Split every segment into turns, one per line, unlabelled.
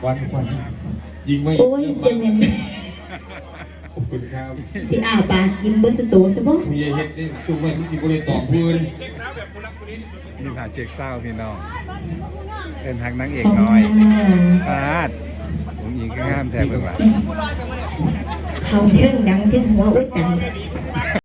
ควันควันยิงไม่
โอ้ยเจเมน
ขอบคุณครับ
สิอาปากกินเบอร์สโตซะบ่
มีเฮ็ดนี่จุ่มไว้มันจิบเลยตอบพื้น
นี่ผ่าเช็คเศร้าพี่น้องเป็นทางนางเอก
ของ
น้อย
นาง
ปาดผมยิงก็งามแทบเบิ่งว่า
เขาเทิงดังเทิงหัวอุ้ยตัน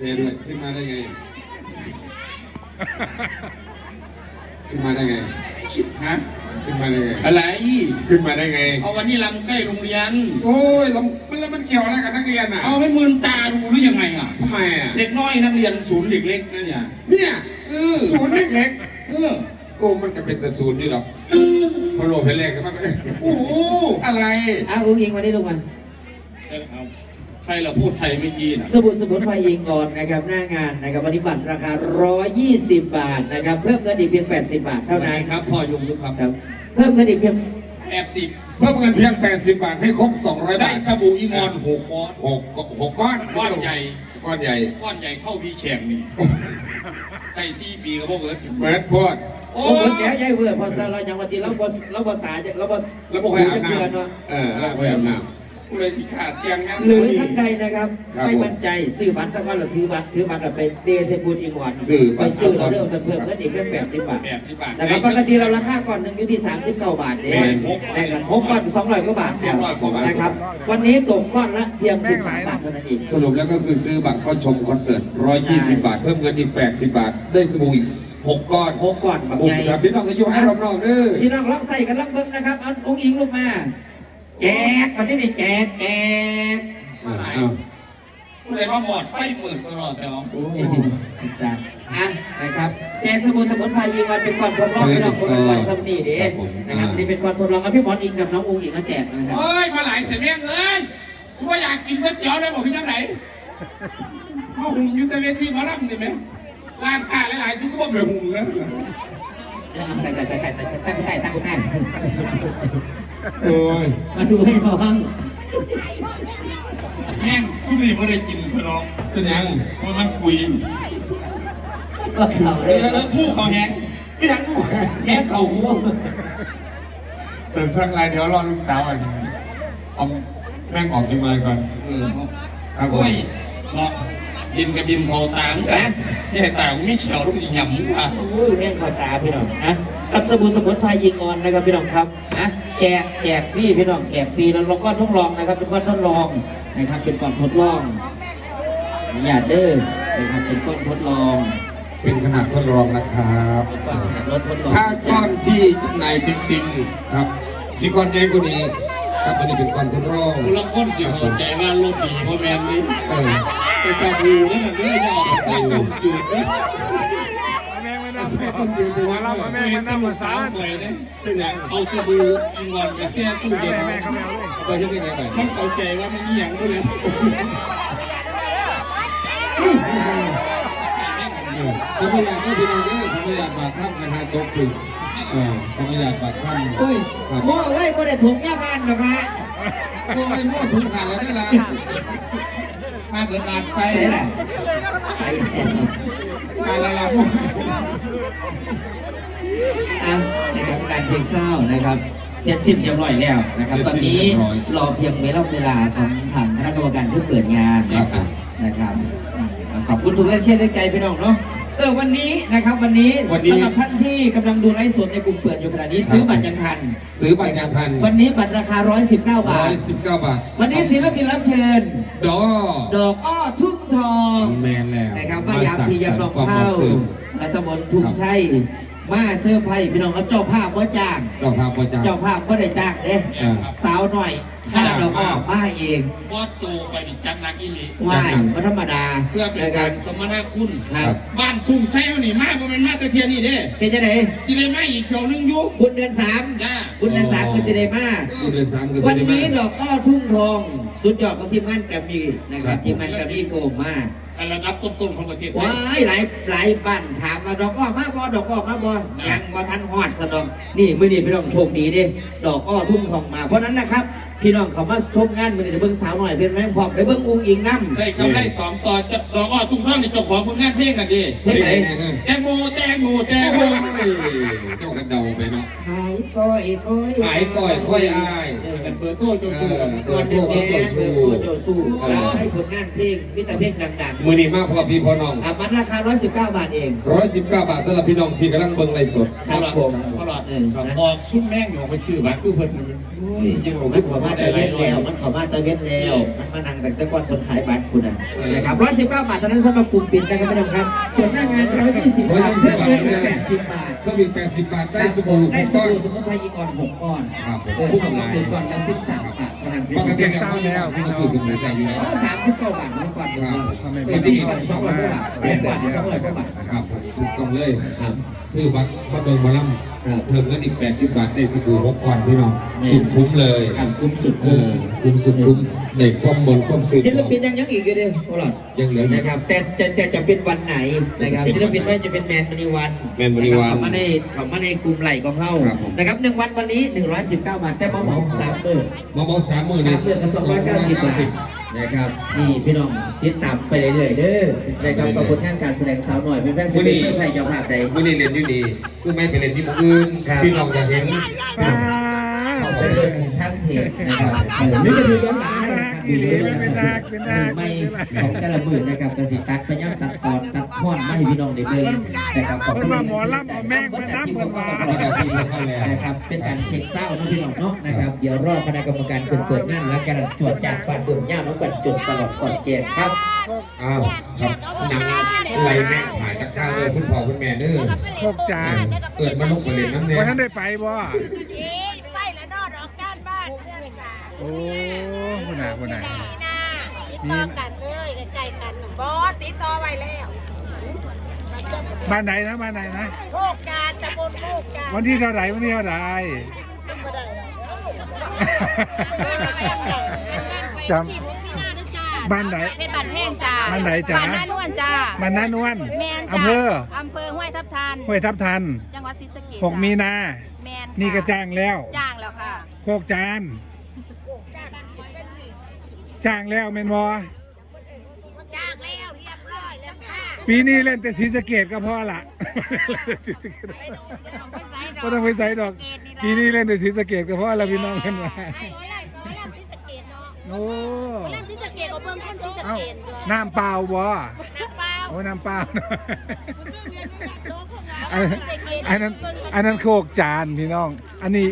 แม่ด้วยขึ้นมาได้ไง ขึ้นมาได้ไง
ฮะ
ขึ้นมาได้ไง
อะไร
ขึ้นมาได้ไง
เอาวันนี้ลำใกล้โรงเรียน
โอ้ยแล้วมันแล้วมันเกี่ยวอะไรกับนักเรียนอะ
เอาไม่มืนตาดูหรือยังไงอะ
ทำไมอะ
เด็กน้อยนักเรียนศูนย์เด็กเล็กนะเนี่ย
เนี่ย
เออ
ศูนย์เล็ก
เออ
ๆโอ้มันก็เป็นแต่ศูนย์นี่หรอกพอโลเพลแรกก็มัน
โอ้โห
อะไร
อ้าวอุ้งอิงมาได้ลงมา
เอาใค รรเราพูดไทยเมื่อกี้นะ
สบู่สมุนไพรอิงออนนะครับหน้างานนะครับวันนี้บัตรราคา 120 บาทนะครับเพิ่มเงินอีกเพียง 80 บาทเท่านั้น
ครับ พ่อยงยุคครับ
ครับ เพิ่มเงินอีกเพียง
แอบสิบ
เพิ่มเงินเพียง 80 บาทให้ครบ 200
ได้
บาท
สบู่อีงอนหกก้อน
หกหกก้อน
ก้อนใหญ่
ก้อนใหญ่
ก้อนใหญ่เท่าพี่แฉงนี่ ใส่ซีปีกับพวกเอิร์ด
เหมือนโพด
โอ้โหแก่ใหญ่เวอร์พอเราอย่างวันที่เราบสเราบสาจะเราบ
แล้วพวกใครอาบ
จะเกลือ
น้ำ
เนาะ
เออแล้วพวกใครอาบน้
กู เลยที่ขาดเสียงงั้น
หรือท่านใดนะครับ
ครับ
ไม่มั่นใจซื้อบัตรสักวันหรือถือบัตรถือบัตรเราไปเดซบุญอีกวัน
ซื้อบั
ไป
ตร
ซื้อเราเริ่มจะเพิ่มเงินอีกเพียง80บาท
แอบสิบบาท
นะครับปกติเราราคาก่อนหนึ่งอยู่ที่ 39 บาทเองนะครับหกก้อน200กว่าบาทเนี่ยนะครับ วันนี้ตกก้อนละเพียง 13 บาทเท่านั้นเองำ
สรุปแล้วก็คือซื้อบัตรเข้าชมคอนเสิร์ต 120 บาท เพิ่มเงินอีก 80 บาท ได้สบู่อีก 6 ก้อน
หกก้อนแบบ
คุ้ม
ใหญ่
ครับพี่น้องอายุให้รอบๆเด้อ
พี่น้องลองใส่กันลองเบิ้งนะครับ เอาองค์อิงลงมา แจกมาที่นี่แจกแจก
อ่าเอา
กูเลยว่าหมดไฟหมื่นตลอดแต่ว่า
โอ้ยจ้ะอะนะครับแจกสมุนสมุนไพรยิงวันเป็นก่อนทดลองพี่น้องคนละก่อนสำนีเด้นะครับนี่เป็นก่อนทดลองกับพี่หมอนอิงกับน้ององค์อิงก็แจกนะครับ
เฮ้ยมาหลายแต่แม่งเอ้ยชัวอยากกินก๋วยเตี๋ยวเลยบอกพี่ยังไหนเอาหุ่มอยู่แต่เวทีหมาล่ำนี่ไหมร้านค้าหลายๆชุดก็บอกแบบหุ่มนะ
เอาแต่แต่แต่แต่แต่ตั้งแต่ตั้งแต่
โอ้ย
มาดูให้น้อง
แม่งชุดนี้ไม่ได้กินเพื่อนน้อง
เป็นยัง
มันมันกุย
ว่าเขา
เอ
เลย
อผู้เขาแหงไม่ทันผู้แหงเข่าหู
แต่สักลายเดี๋ยวรอลูกสาวอะเอาแม่งออกยังไงก่อน
เออ
ครับผม
โอ้ยเนาะบินกับบินเขาต่างกันนี่ต่างไม่เฉียวลูกหยำว่ะ
โอ้ยแม่งเข้าตาพี่น้องนะกับสบู่สมุนไพรยิงออนนะครับพี่น้องครับนะแจกแจกฟรีพี่น้องแจกฟรีแล้วเราก็ทดลองนะครับเป็นก้อนทดลองนะครับเป็นก้อนทดลองอย่าตเด้อนะครับเป็นก้อนทดลอง
เป็นขนาดทดลองนะครับ
เป็นก้อนรถทดลอง
ถ้าก้อนที่จำหน่ายจริงๆ ครับสิก้อนใหญ่กว่านี้ ครับอันนี้เป็นก้อนทดลอง
กูละคนสิเข้าใจว่าโลกดีเพราะแมนนี่
เออ
ไปจับงูนั่นน่ะเด้อจะออกไปต้มจืดเนี่ย
แม่งไม่น่าเสียมาเราแม่งไม่น่ามาสา
สาว
ร
หน่อยนะ
เป็นยัง
เอาสบู่อิงวอนไปเสียตู้เย็น
แม่เขาไม่เอาเลย
เอาไปที่ยังไงไป
มันเข้าใจว่ามันเอียงด้วยเลย
เออเขาไม่อยากให้พี่น้องเด้อเขาไม่อยากบาดท่านกันฮะตกถึง เออเขาไม่อยากบาดท่าน
โอ้ย
ครับ
หม้อเอ้ยไม่ได้ถุงแม่บ้านหรอกนะ
โอ้ยโม่ถุงขาดแล้วได้ละ
มาเกิดบาดไป
ใช่แหละไป
แล้วล่ะโม่
อะนะครับการเพลงเศร้านะครับเสร็จสิ้นเรียบร้อยแล้วนะครับ ตอนนี้รอเพียงเวลาของทางคณะกรรมการเพื่อเปิดงานนะครับนะครับ ขอบคุณทุกแรงเชียร์แรงใจพี่น้องเนาะเออวันนี้นะครับวันนี้ สำหรับท่านที่กำลังดูไลฟ์สดในกลุ่มเปิดอยู่ขณะนี้ซื้อบัตรยังทัน
ซื้อใบงานทัน
วันนี้บัตรราคา 119 บา
ร้อ
ท
ยสิบเก้าบาท
วันนี้ศิลปินรับเชิญ
ดอ
ดอกอ้อทุ่งทอง
แมนแล้ว
นะครับมายามพียามลองเข้าและตำบลทุ่งชัยมาเสื้อร์ไผ่พี่น้องแล้วเจ้าภาพว่าจ้าง
เจ้าภาพประจำ
เจ้าภาพว่าได้จ้างเด้
อ่า
สาวหน่อย ถ้าดอกอ้อมาเอง
ว่าโตไปดิจังนักอีหลี
ว่ายก็ธรรมดา
เพื่อเป็น
นะค
กา
รับ
รสมนาคุณ
ครับ
บ้านทุ่งใช้วันนี้มาบ่แม่นมาแต่เทียนี่เด้
เป็นจะไหน
สิได้มาอีกเที่ยวนึงอยู่
บุญเดือนสาม
จ้า
บุญเดือนสามก็จะได้มา
ผู้โดยสารก็จะ
วัน
ได้
นี้
มา
ดอกอ้อทุ่งทอง สุดยอดของทีมงานแกรมมี่นะครับทีมงานแกรมมี่โกมมา
อัน ระดับต้นๆของประเทศไท
ว้ายยหลายหลายบ้านถามมาดอกอ้อมาบ่ดอกอ้อมาบ่ยังบ่ทันฮอดสะดอกนี่มื้อนี้พี่น้องโชคดีเด้ดอกอ้อทุ่งทองมา เพราะฉะนั้นนะครับ พี่น้องเขามาชมงานมื้อนี้ได้เบิ่งสาวหน่อยเพิ่นแม่งพร้อมได้เบิ่งอุ้งอิงนำ
ได้กำไรสองต่อจะรออ้อทุ่งท่องนี่เจ้าของผลงานเพลงกันดิ
เพลงไหน
แตงโมแตงโมแตงโม
เจ้ากันเดาไปเนาะ
ขาย ก้อยก้อย
ขายก้อยก้อยอ้าย
เออ
เป็นเบอร์โทรเจ้าสู่
เออ
เกิน
เปิดแม่เปิดตัวโจสู้ให้ผลงานเพลงมิตรเพลงดัง
มือนี้มากพอพี่พ่อน้อง
ๆอะมันราคา 119 บาทเอง
ร้อยสิบเก้าบาทสำหรับพี่น้องที่กำลังเบิ่งไลฟ์สด
ครับผม
ตลอด
เออนะ
ออกซุ้มแม่งอยู่ไปซื้อบัตรคือเพิ่น
โอ้ยมันเขามาตะเวนแล้ว มันเขามาตะเวนแล้ว มันมานั่งแต่ตะก้อนคนขายบัตรคุณอะนะครับ119 บาทเท่านั้นสำหรับกลุ่มปิดนะครับพี่น้องครับส่วนหน้างาน120บาทเพิ่มขึ้นเป็น80 บาท
ก็มีแปดสิบบาทได้สบู่
ได้
หก
ส
ก้อน
บู่สมุนไพรอีกก่อน6ก้อน
ครับผม
เออต้องมาถึงก่อนละ13บาทเท่านั้น
ปกติเนี่ยเขาจะพี่ก็ซื้อสมุนไพรอยู่แล้ว
สามสิบเก้าบาทเมื่อก่อนเมื่อก่อนสองร้อยกว่าบาทเมื่อก่อนสองร้อยกว่าบาท
ครับถูกต้องเลย ครับ ซื้อบัตรมาเบิ่งหมาล่ำ
ครับ
เพิ่มเงินอีก 80 บาทได้สบู่หกก้อนพี่น้องสุดคุ้มเลย
ครับคุ้มสุด
คุ้มคุ้มสุดคุ้มในความบนความซึ้ง
ศิลปินยังยังอีกอยู่เด้อโอหลอด
ยังเหลืออีก
นะครับแต่แต่แต่จะเป็นวันไหนนะครับศิลปินไม่ว่าจะเป็นแมนมณีวัน
แมนมณีวันะ
ครับเขามาในเขามาในกลุ่มไหลของเฮา
ครับผม
นะครับหนึ่งวันวันนี้ 119 บาทแต่มาเหมาสามเบอร์
มอมอสามหมื่น
สามเดือนกับสองร้อยเก้าสิบบาท นะครับนี่พี่น้องติดตามไปเรื่อยๆเด้อนะครับกับผลงานการแสดงสาวหน่อยเป็นแฟนซีรีส์เสื้อไทยเจ้าภาพใด
ไม่ได้เรียนอยู่ดีกูไม่ไปเรียนที่หมู่อื่น
ครับ
พี่น้องอยากเห็น
เอา ไปเบิ่งทางเพจนะครับเออหรือจะดูย้อนหลังได้นะครับดูย้อนหลังนะครับไม่ของแต่ละหมื่นนะครับกระสิตัดพยายามตัดตอนตัดข้อนไมาให้พี่น้องได้เบิ่งนะครับขอบคุณ
หมอลำเอาแม่งมานับมันมา
นะครับเป็นการเช็คเศร้านะพี่น้องเนาะนะครับเดี๋ยวรอคณะกรรมการเกินเปิดงานแล้วการตรวจจัดฟาดดุมย่าน้องกันจดตลอดสอดเกมครับ
อ้าวครับนังไรแม่ถ่ายจากข้างเลยคุณพ่อคุณแม่เด้อ
พวกจาน
เกิดมาลงประเด็นน้ำเนี่ย
วันนั้นได้ไปบ่ โอ้คนไหนคนไหน
นี่นะติดต่อกันเลยใกล้ๆกันบอสติดต่อไว้แล้ว
บ้านไหนนะบ้านไหนนะ
โคกการตะบนโคกการ
วันที่เท่าไหร่วันที่เท่าไหร่
บ่ได้หรอก
จำบ้านไหน
เพชรบ้านแพงจ้า
บ้านไหนจ๊ะ
บ้านหน้านวลจ้า
บ้านนานวล
แมนจ้า
อำเภอ
อำเภอห้วยทับทัน
ห้วยทับทัน
จังหวัดศรีสะเกษ
หกมีนา
แมนค่
นี่ก็จ้างแล้ว
จ้างแล้วค่ะ
โคกจาน จ้างแล้วเมนวอ
จ้างแล้วเรียบร้อยแล้วค่ะ
ปีนี้เล่นแต่ศรีสะเกดก็พอละก็ต้องไปใส่ดอกปีนี้เล่นแต่ศรีสะเกดก็พอละพี่น้องกันมา
ไอ้โอ้ยโอ้ยศรีสะเกษเนาะ
โอ้
คนนั้นศรีสะเกษกับเบิ่งคนศรีสะ
เอ้า
เกษด้วย
น้ำเปล่าบ่
น้ำเปล่า
โอ้น้ำเปล่า
อั
อัน
น
อันนั้นอันนั้นโคกจานพี่น้อง อันนี้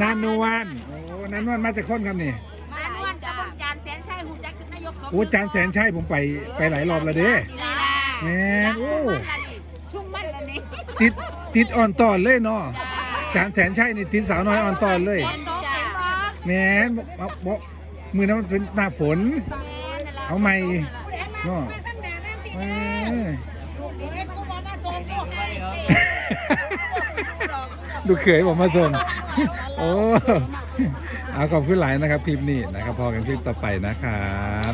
นานนวลโอ้ นานนวลมาจากคนครับนี่
มาล้วนกับจานแสนชัยหูจักขึ้นนายกสม
โอ้จานแสนชัยผมไปไปหลายรอบแล้วเด้
ลีลา
แม่นโอ้
ชุ่มมันละนี่
ติดติดอ่อนตอนเลยเนาะจานแสนชัยนี่ติดสาวน้อยอ่อนตอนเลย
เป็นจ้า
แหม่บอกบอกมือนั้นมันเป็นหน้าฝน เอาใหม่เนาะเออลูกเขยผมมาส่งโอ้ เอาขอบคุณหลายนะครับคลิปนี้นะครับพอกันคลิปต่อไปนะครับ